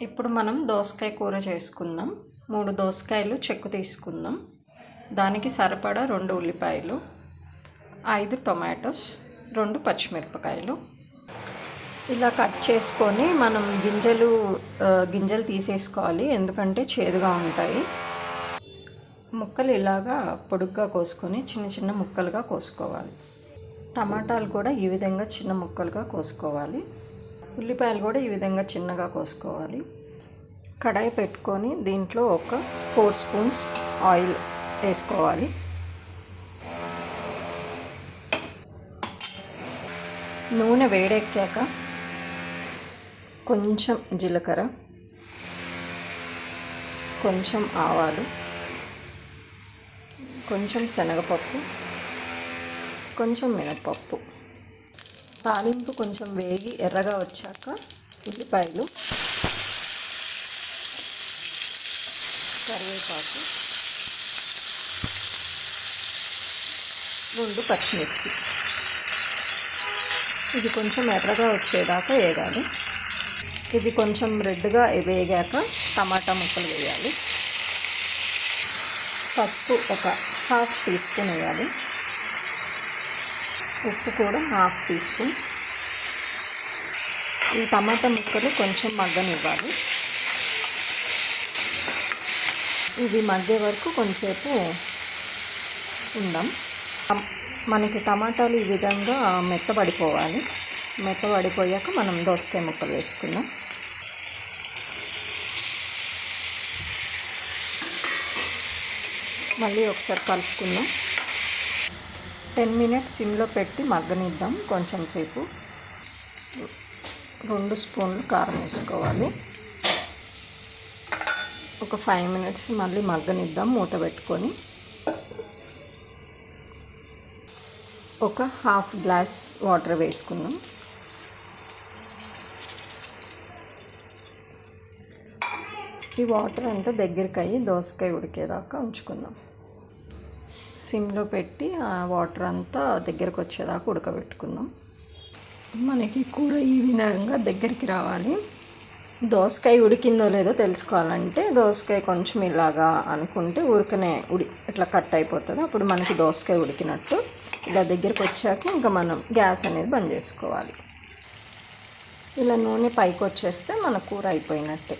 ఇప్పుడు మనం దోసకాయ కూర చేసుకుందాం. మూడు దోసకాయలు చెక్కు తీసుకుందాం. దానికి సరిపడా రెండు ఉల్లిపాయలు ఐదు టొమాటోస్ రెండు పచ్చిమిరపకాయలు. ఇలా కట్ చేసుకొని మనం గింజలు గింజలు తీసేసుకోవాలి. ఎందుకంటే చేదుగా ఉంటాయి. ముక్కలు ఇలాగా పొడుగ్గా కోసుకొని చిన్న చిన్న ముక్కలుగా కోసుకోవాలి. టమాటాలు కూడా ఈ విధంగా చిన్న ముక్కలుగా కోసుకోవాలి. ఉల్లిపాయలు కూడా ఈ విధంగా చిన్నగా కోసుకోవాలి. కడాయి పెట్టుకొని దీంట్లో ఒక ఫోర్ స్పూన్స్ ఆయిల్ వేసుకోవాలి. నూనె వేడెక్కాక కొంచెం జీలకర్ర కొంచెం ఆవాలు కొంచెం శనగపప్పు కొంచెం మినపప్పు తాలింపు కొంచెం వేగి ఎర్రగా వచ్చాక ఉల్లిపాయలు కరివేపాకు రెండు పచ్చిమిర్చి. ఇది కొంచెం ఎర్రగా వచ్చేదాకా వేగాలి. ఇది కొంచెం రెడ్గా వేగాక టమాటా ముక్కలు వేయాలి. పసుపు ఒక హాఫ్ టీ స్పూన్ వేయాలి. ఉప్పు కూడా హాఫ్ టీ స్పూన్. ఈ టమాటా ముక్కలు కొంచెం మగ్గనివ్వాలి. ఇది మగ్గే వరకు కొంచెంసేపు ఉందాం మనకి టమాటాలు ఈ విధంగా మెత్తబడిపోవాలి. మెత్తబడిపోయాక మనం దోసకాయ ముక్కలు వేసుకుందాం. మళ్ళీ ఒకసారి కలుపుకుందాం. టెన్ మినిట్స్ సిమ్లో పెట్టి మగ్గనిద్దాం. కొంచెం సేపు రెండు స్పూన్లు కారం వేసుకోవాలి. ఒక ఫైవ్ మినిట్స్ మళ్ళీ మగ్గనిద్దాం మూత పెట్టుకొని. ఒక హాఫ్ గ్లాస్ వాటర్ వేసుకున్నాం ఈ వాటర్ అంతా దగ్గరికి అయ్యి దోసకాయ ఉడికేదాకా ఉంచుకుందాం. సిమ్లో పెట్టి ఆ వాటర్ అంతా దగ్గరకు వచ్చేదాకా ఉడకబెట్టుకుందాం మనకి కూర ఈ విధంగా దగ్గరికి రావాలి. దోసకాయ ఉడికిందో లేదో తెలుసుకోవాలంటే దోసకాయ కొంచెం ఇలాగా అనుకుంటే ఊరికనే ఉడి ఇట్లా కట్ అయిపోతుంది. అప్పుడు మనకి దోసకాయ ఉడికినట్టు ఇలా దగ్గరికి వచ్చాక ఇంకా మనం గ్యాస్ అనేది బంద్ చేసుకోవాలి. ఇలా నూనె పైకి వచ్చేస్తే మన కూర అయిపోయినట్టే.